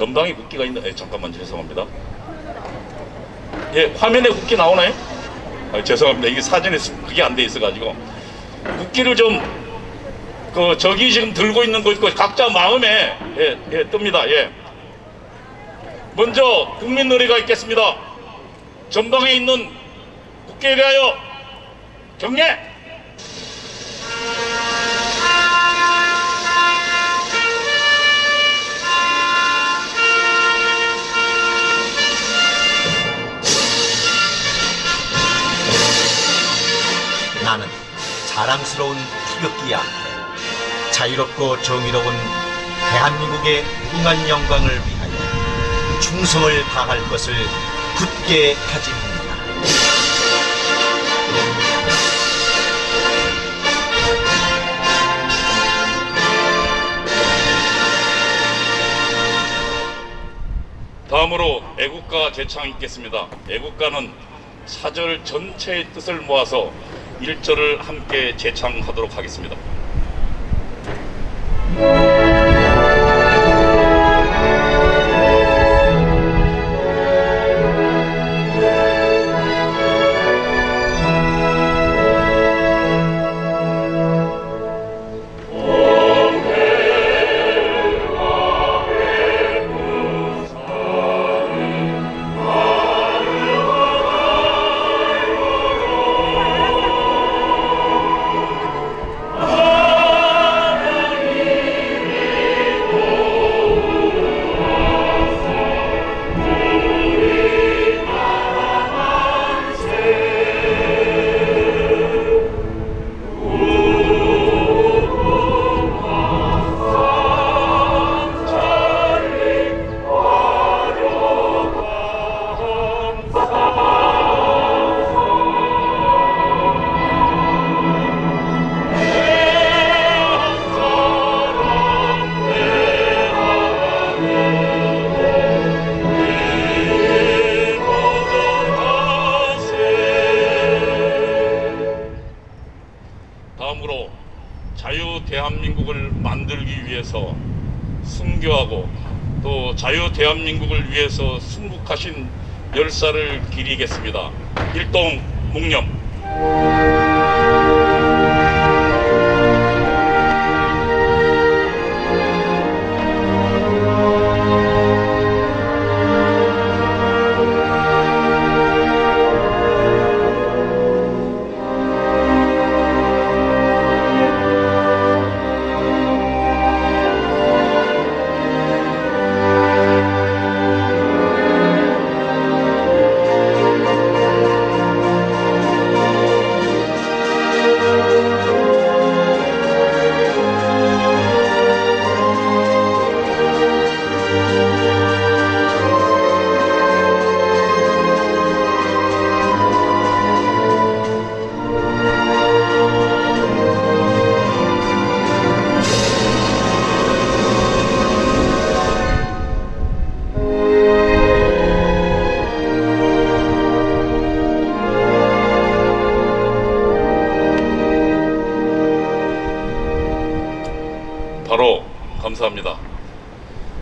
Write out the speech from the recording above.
전방에 국기가 있는, 에, 잠깐만 죄송합니다. 예, 화면에 국기 나오나요? 아, 죄송합니다. 이게 사진에 수- 그게 안 돼 있어가지고 국기를 좀 그 저기 지금 들고 있는 거 있고 각자 마음에 예, 예 뜹니다. 예. 먼저 국민 노래가 있겠습니다. 전방에 있는 국기에 대하여 경례. 자랑스러운 태극기 앞에 자유롭고 정의로운 대한민국의 무궁한 영광을 위하여 충성을 다할 것을 굳게 다짐합니다. 다음으로 애국가 제창 있겠습니다. 애국가는 사절 전체의 뜻을 모아서 일절을 함께 제창하도록 하겠습니다. 만들기 위해서 순교하고 또 자유 대한민국을 위해서 순국하신 열사를 기리겠습니다. 일동 묵념. 바로 감사합니다.